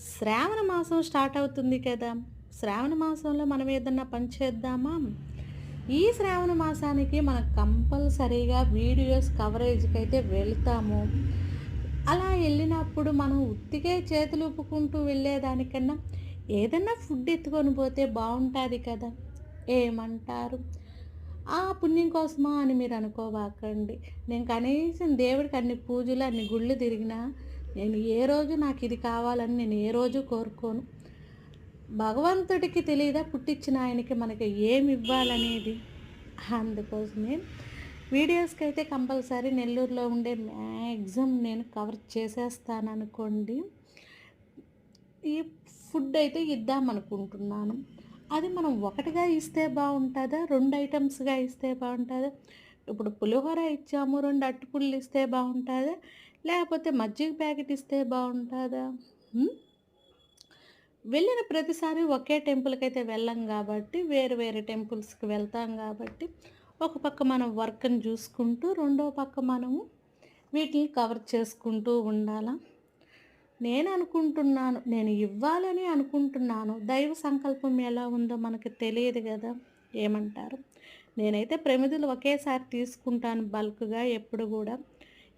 శ్రావణ మాసం స్టార్ట్ అవుతుంది కదా. శ్రావణ మాసంలో మనం ఏదన్నా పని చేద్దామా? ఈ శ్రావణ మాసానికి మనం కంపల్సరీగా వీడియోస్ కవరేజ్కి అయితే వెళ్తాము. అలా వెళ్ళినప్పుడు మనం ఉత్తిగే చేతులు ఊపుకుంటూ వెళ్ళేదానికన్నా ఏదన్నా ఫుడ్ ఎత్తుకొని పోతే బాగుంటుంది కదా. ఏమంటారు? ఆ పుణ్యం కోసమా అని మీరు అనుకోవాకండి. నేను కనీసం దేవుడికి అన్ని పూజలు అన్ని గుళ్ళు తిరిగినా నేను ఏ రోజు నాకు ఇది కావాలని నేను ఏ రోజు కోరుకోను. భగవంతుడికి తెలియదా పుట్టించిన ఆయనకి మనకి ఏమి ఇవ్వాలనేది? అందుకోసమే వీడియోస్కి అయితే కంపల్సరీ నెల్లూరులో ఉండే మ్యాక్సిమం నేను కవర్ చేసేస్తాను అనుకోండి ఈ ఫుడ్ అయితే ఇద్దాం అనుకుంటున్నాను. అది మనం ఒకటిగా ఇస్తే బాగుంటుందా? రెండు ఐటమ్స్గా ఇస్తే బాగుంటుందా? ఇప్పుడు పులిహోర ఇచ్చాము రెండు అట్టుపుళ్ళు ఇస్తే బాగుంటుందా? లేకపోతే మజ్జిగ ప్యాకెట్ ఇస్తే బాగుంటుందా? వెళ్ళిన ప్రతిసారి ఒకే టెంపుల్కి అయితే వెళ్ళం కాబట్టి వేరు వేరే టెంపుల్స్కి వెళ్తాం కాబట్టి ఒక పక్క మనం వర్క్ని చూసుకుంటూ రెండో పక్క మనము వీటిని కవర్ చేసుకుంటూ ఉండాలా? నేను అనుకుంటున్నాను నేను ఇవ్వాలని అనుకుంటున్నాను. దైవ సంకల్పం ఎలా ఉందో మనకు తెలియదు కదా? ఏమంటారు? నేనైతే ప్రమిదులు ఒకేసారి తీసుకుంటాను బల్క్గా ఎప్పుడు కూడా.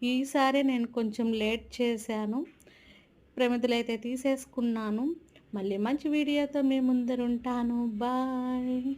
ఈసారి నేను కొంచెం లేట్ చేశాను. ప్రమిదలు అయితే తీసేసుకున్నాను. మళ్ళీ మంచి వీడియోతో మీ ముందర ఉంటాను బాయ్.